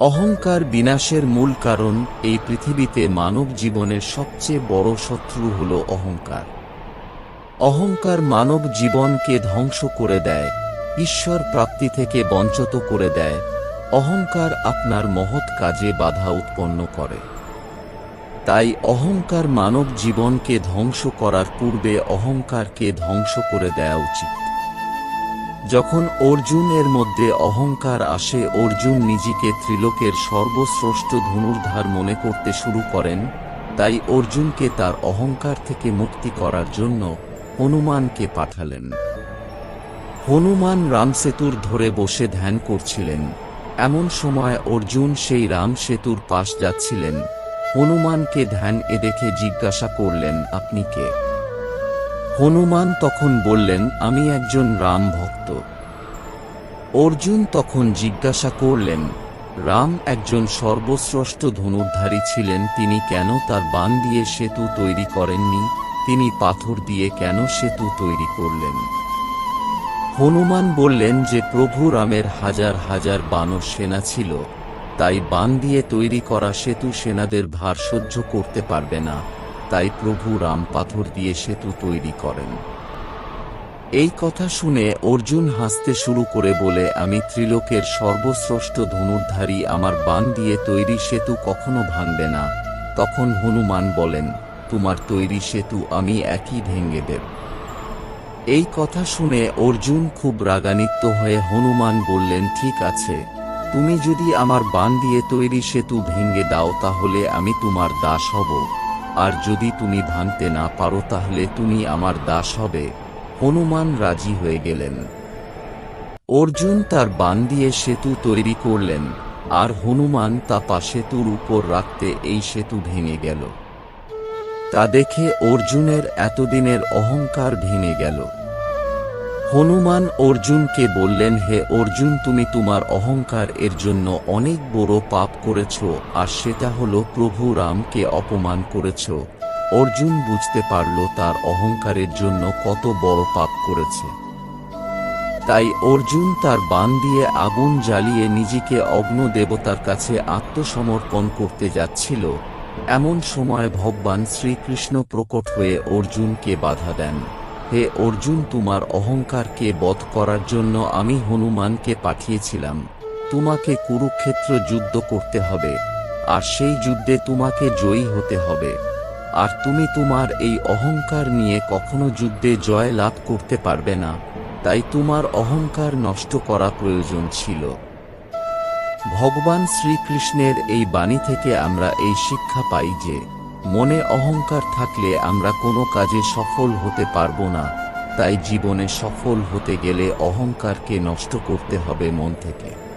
অহংকার বিনাশের মূল কারণ এই পৃথিবীতে মানব জীবনের সবচেয়ে বড় শত্রু হল অহংকার। অহংকার মানব জীবনকে ধ্বংস করে দেয়, ঈশ্বর প্রাপ্তি থেকে বঞ্চিত করে দেয়, অহংকার আপনার মহৎ কাজে বাধা উৎপন্ন করে। তাই অহংকার মানব জীবনকে ধ্বংস করার পূর্বে অহংকারকে ধ্বংস করে দেওয়া উচিত। যখন অর্জুনের মধ্যে অহংকার আসে, অর্জুন নিজেকে ত্রিলোকের সর্বশ্রেষ্ঠ ধনুর্ধার মনে করতে শুরু করেন, তাই অর্জুনকে তার অহংকার থেকে মুক্তি করার জন্য হনুমানকে পাঠালেন। হনুমান রামসেতুর ধরে বসে ধ্যান করছিলেন। এমন সময় অর্জুন সেই রাম সেতুর পাশ যাচ্ছিলেন। হনুমানকে ধ্যান এ দেখে জিজ্ঞাসা করলেন, আপনি কে? হনুমান তখন বললেন, আমি একজন রাম ভক্ত। অর্জুন তখন জিজ্ঞাসা করলেন, রাম একজন সর্বশ্রেষ্ঠ ধনুর্ধারী ছিলেন, তিনি কেন তার বান দিয়ে সেতু তৈরি করেননি? তিনি পাথর দিয়ে কেন সেতু তৈরি করলেন? হনুমান বললেন যে, প্রভু রামের হাজার হাজার বানর সেনা ছিল, তাই বান দিয়ে তৈরি করা সেতু সেনাদের ভার সহ্য করতে পারবে না। তাই প্রভু রাম পাথর দিয়ে সেতু তৈরি করেন। এই কথা শুনে অর্জুন হাসতে শুরু করে বলে, আমি ত্রিলোকের সর্বশ্রেষ্ঠ ধনুর্ধারী, আমার বান দিয়ে তৈরি সেতু কখনো ভাঙবে না। তখন হনুমান বলেন, তোমার তৈরি সেতু আমি একই ভেঙে দেব। এই কথা শুনে অর্জুন খুব রাগান্বিত হয়ে হনুমান বললেন, ঠিক আছে, তুমি যদি আমার বান দিয়ে তৈরি সেতু ভেঙে দাও, তাহলে আমি তোমার দাস হব। আর যদি তুমি ভাঙতে না পারো, তাহলে তুমি আমার দাস হবে। হনুমান রাজি হয়ে গেলেন। অর্জুন তার বান দিয়ে সেতু তৈরি করলেন, আর হনুমান তা পা সেতুর উপর রাখতে এই সেতু ভেঙে গেল। তা দেখে অর্জুনের এতদিনের অহংকার ভেঙে গেল। হনুমান অর্জুনকে বললেন, হে অর্জুন, তুমি তোমার অহংকার এর জন্য অনেক বড় পাপ করেছ, আর সেটা হল প্রভু রামকে অপমান করেছ। অর্জুন বুঝতে পারল তার অহংকারের জন্য কত বড় পাপ করেছে। তাই অর্জুন তার বান দিয়ে আগুন জ্বালিয়ে নিজেকে অগ্ন দেবতার কাছে আত্মসমর্পণ করতে যাচ্ছিল। এমন সময় ভগবান শ্রীকৃষ্ণ প্রকট হয়ে অর্জুনকে বাধা দেন। হে অর্জুন, তোমার অহংকারকে বধ করার জন্য আমি হনুমানকে পাঠিয়েছিলাম। তোমাকে কুরুক্ষেত্র যুদ্ধ করতে হবে, আর সেই যুদ্ধে তোমাকে জয়ী হতে হবে। আর তুমি তোমার এই অহংকার নিয়ে কখনো যুদ্ধে জয় লাভ করতে পারবে না, তাই তোমার অহংকার নষ্ট করা প্রয়োজন ছিল। ভগবান শ্রীকৃষ্ণের এই বাণী থেকে আমরা এই শিক্ষা পাই যে মনে অহংকার থাকলে আমরা কোনো কাজে সফল হতে পারব না, তাই জীবনে সফল হতে গেলে অহংকারকে নষ্ট করতে হবে মন থেকে।